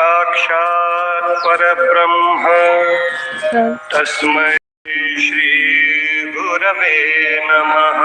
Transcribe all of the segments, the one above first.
साक्षात् परब्रह्म। तस्मै श्रीगुरवे नमः।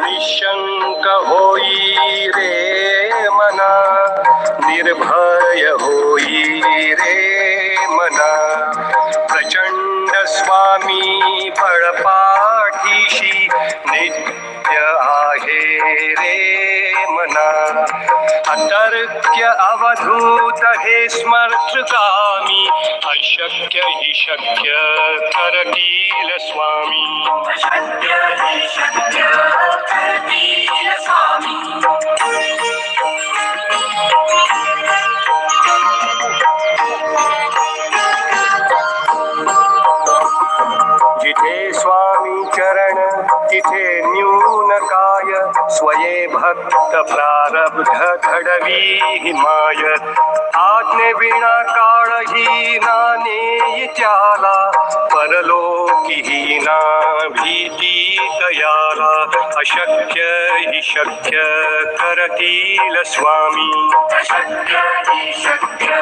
निशंक होई रे मना निर्भय होई रे अतर्क्य अवधूत हे स्मर्तगामी अशक्य हि शक्य करतील स्वामी। शक्य हि शक्य करतील स्वामी। जिथे स्वामी चरण तिथे स्वये भक्त प्रारब्ध घडवी हिमाय। आज्ञे विना काळही नाने त्याला परलोकी ना भीती तयाला अशक्य हि शक्य करतील स्वामी। शक्य हि शक्य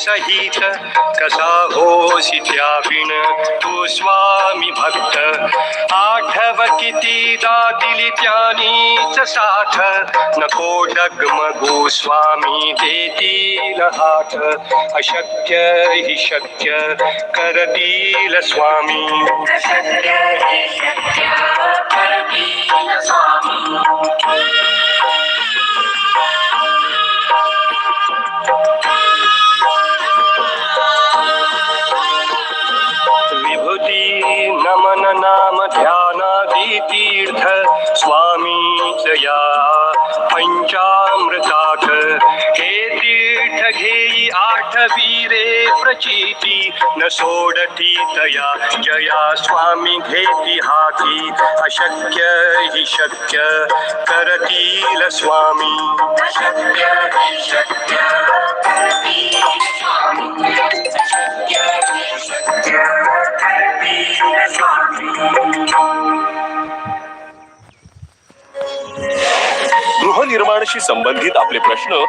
सहित कसा होसी त्याविण तू स्वामी भक्त आठव कितीदा दिली त्यानीच साथ. नको डगमगू स्वामी देतील हात अशक्य ही शक्य करतील स्वामी. विभूती, नमन नाम ध्यानादी तीर्थ स्वामीच या पंचामृतात हे तीर्थ घेई आठवी रे प्रचिती, न सोडती तया जया स्वामी घेती हाती अशक्य हि शक्य, करतील स्वामी। शक्य हि शक्य, करतील गृहनिर्माणाशी संबंधित आपले प्रश्न